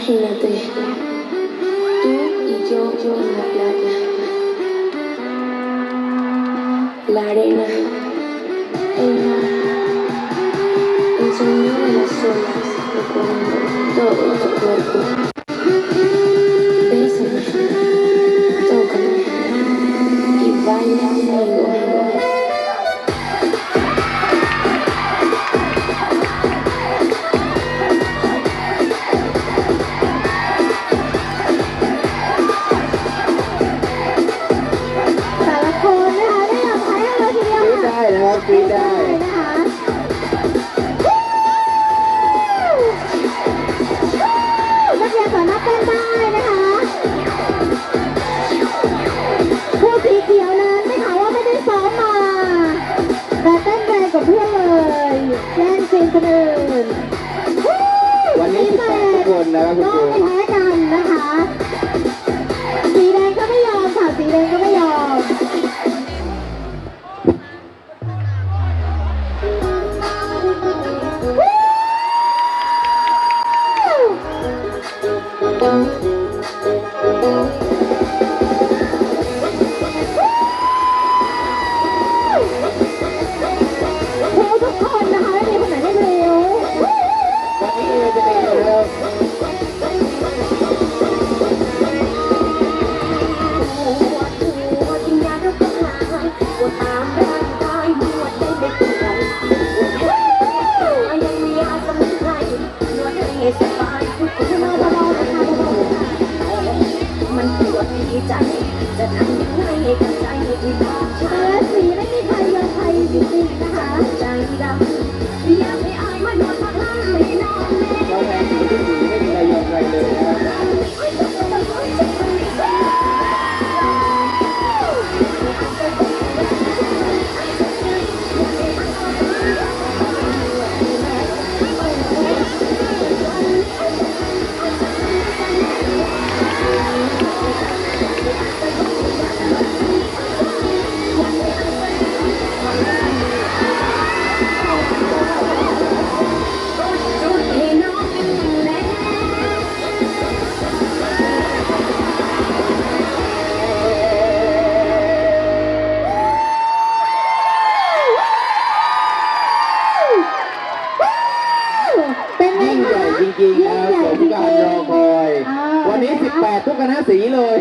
Imagínate, tú y yo, yo en la playa. La arena, el mar, el sonido de las olas recorriendo todo tu cuerpo. เลยนะคะนักเรียนสามารถเต้นได้นะคะผู้สีเขียวนั้นไม่ถาว่าไม่ได้ซ้อมมาแต่เต้นแรงกว่าเพื่อนเลยแย่งซีนคนอื่นวันนี้18ทุกคนนะครับคุณครูไม่แพ้กัน ค ที่ใจจะทำ ใหคะญ่จริงๆนะครับยิ่งใหญ่สมจริงการรอคอยอ่าวันนี้นะคะ18 ทุกคณะสีเลย